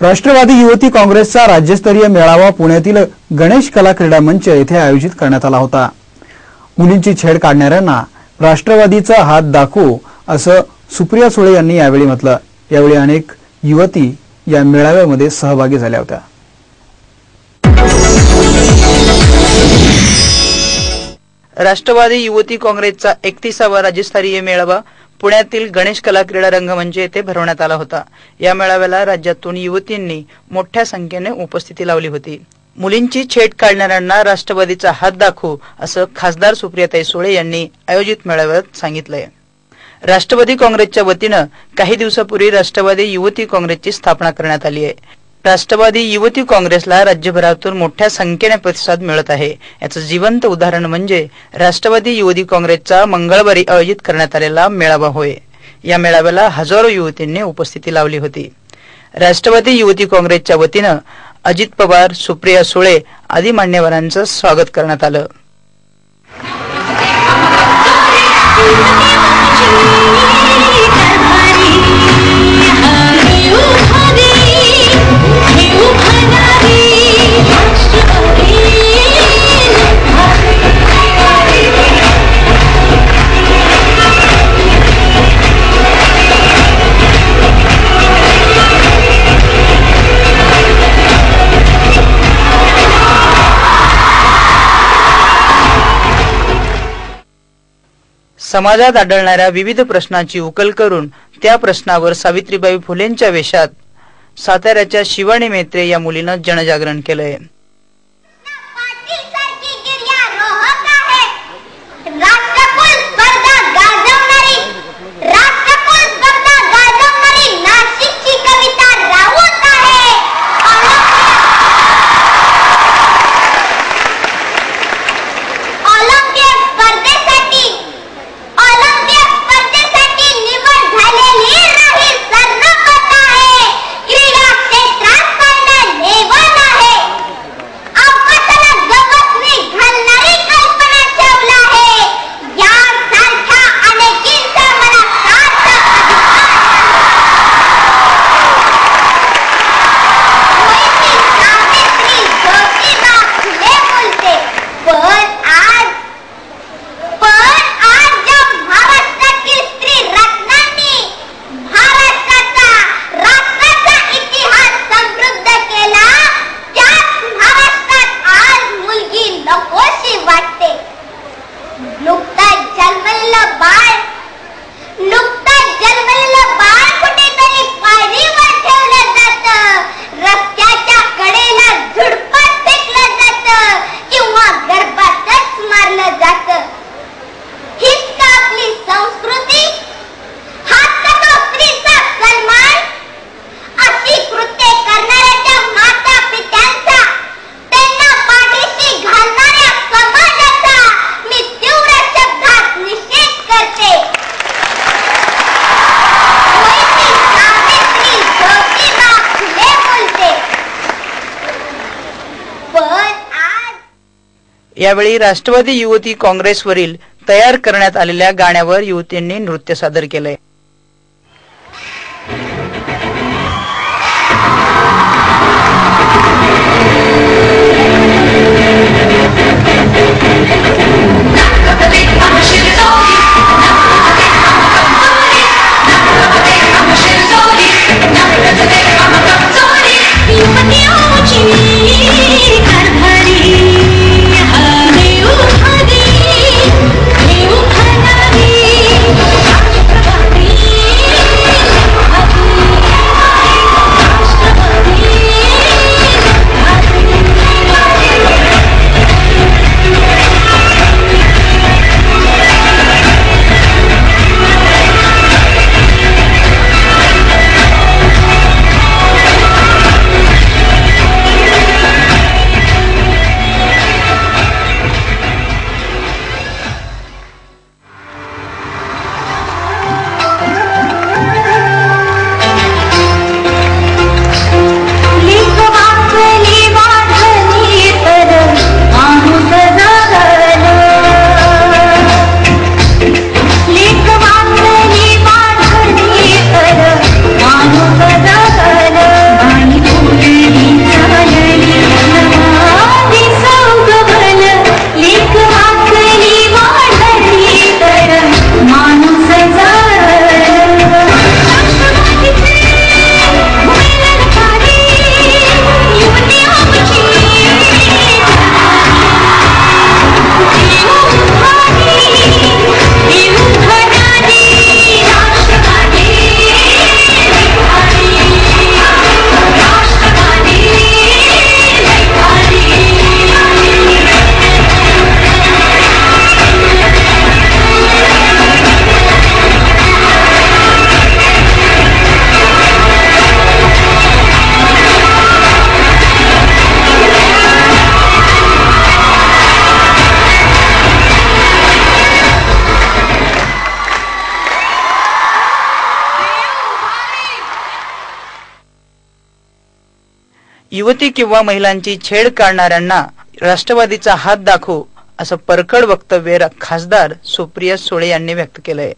राष्ट्रवादी युवती काँग्रेसचा राज्यस्तरीय मेळावा पुण्यातील गणेश कला क्रीडा मंच येथे आयोजित करण्यात आला होता. मुलींची छेड काढणाऱ्यांना राष्ट्रवादीचा हात दाखवू असं सुप्रिया सुळे यांनी यावेळी म्हटलं. यावेळी अनेक युवती या मेळाव्यामध्ये सहभागी झाल्या होत्या. राष्ट्रवादी युवती काँग्रेसचा एकतीसावा राज्यस्तरीय मेळावा पुण्यातील गणेश कला क्रीडा रंगमंच म्हणजे येथे भरवण्यात आला होता. या मेळाव्याला राज्यातून युवतींनी मोठ्या संख्येने उपस्थिती लावली होती. मुलींची छेट काढणाऱ्यांना राष्ट्रवादीचा हात दाखवू असं खासदार सुप्रियाताई सुळे यांनी आयोजित मेळाव्यात सांगितलंय. राष्ट्रवादी काँग्रेसच्या वतीनं काही दिवसापूर्वी राष्ट्रवादी युवती काँग्रेसची स्थापना करण्यात आली आहे. राष्ट्रवादी युवती काँग्रेसला राज्यभरातून मोठ्या संख्येने प्रतिसाद मिळत आहे. याचं जिवंत उदाहरण म्हणजे राष्ट्रवादी युवती काँग्रेसचा मंगळवारी आयोजित करण्यात आलेला मेळावा होय. या मेळाव्याला हजारो युवतींनी उपस्थिती लावली होती. राष्ट्रवादी युवती काँग्रेसच्या वतीनं अजित पवार सुप्रिया सुळे आदी मान्यवरांचं स्वागत करण्यात आलं. समाजात आढळणाऱ्या विविध प्रश्नांची उकल करून त्या प्रश्नावर सावित्रीबाई फुलेंच्या वेशात साताऱ्याच्या शिवानी मेत्रे या मुलीनं जनजागरण केलंय. यावेळी राष्ट्रवादी युवती काँग्रेसवरील तयार करण्यात आलेल्या गाण्यावर युवतींनी नृत्य सादर केलंय. युवती किंवा महिलांची छेड काढणाऱ्यांना राष्ट्रवादीचा हात दाखवू असं परखड वक्तव्य खासदार सुप्रिया सुळे यांनी व्यक्त केलंय.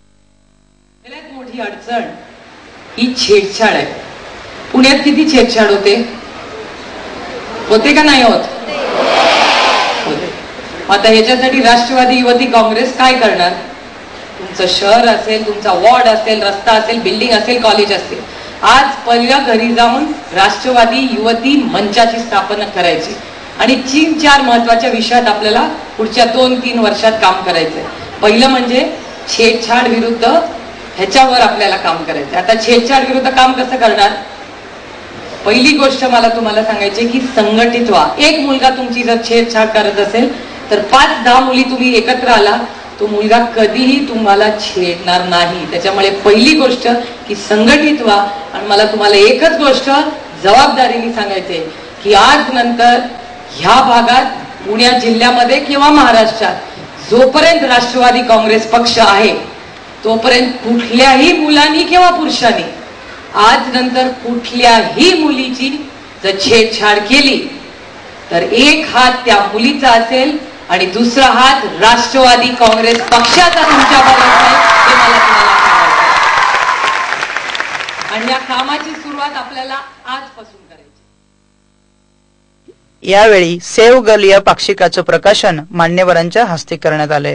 सगळ्यात मोठी अडचण. ही छेडछाड आहे. पुण्यात किती छेडछाड होते? होते का नाही होत? आता ह्याच्यासाठी राष्ट्रवादी युवती काँग्रेस काय करणार? तुमचं शहर असेल तुमचा वॉर्ड असेल रस्ता असेल बिल्डिंग असेल कॉलेज असेल. आज पहिल्या घरी जाऊन राष्ट्रवादी युवती मंचाची स्थापना करायची आणि तीन चार महत्त्वाच्या विषयात आपल्याला पुढच्या दोन तीन वर्षात काम करायचंय. पहिलं म्हणजे छेडछाड विरुद्ध ह्याच्यावर आपल्याला काम करायचं आता छेडछाड विरुद्ध काम कसं करणार? पहिली गोष्ट मला तुम्हाला सांगायची की संघटित व्हा. एक मुलगा तुमची जर छेडछाड करत असेल तर पाच दहा मुली तुम्ही एकत्र आला तो मुलगा कधीही तुम्हाला छेडणार नाही. त्याच्यामुळे पहिली गोष्ट की संघटित व्हा. आणि मला तुम्हाला एकच गोष्ट जबाबदारीने सांगायचे की आज नंतर ह्या भागात पुण्या जिल्ह्यामध्ये किंवा महाराष्ट्रात जोपर्यंत राष्ट्रवादी काँग्रेस पक्ष आहे तोपर्यंत कुठल्याही मुलांनी किंवा पुरुषांनी आज नंतर कुठल्याही मुलीची जर छेडछाड केली तर एक हात त्या मुलीचा असेल आणि दुसरा हात राष्ट्रवादी काँग्रेस पक्षाचा तुमच्यावर हे मला तुम्हाला सांगायचं आणि या कामाची सुरुवात आपल्याला आजपासून करायची यावेळी सेव गर्ल या पाक्षिकाचं प्रकाशन मान्यवरांच्या हस्ते करण्यात आले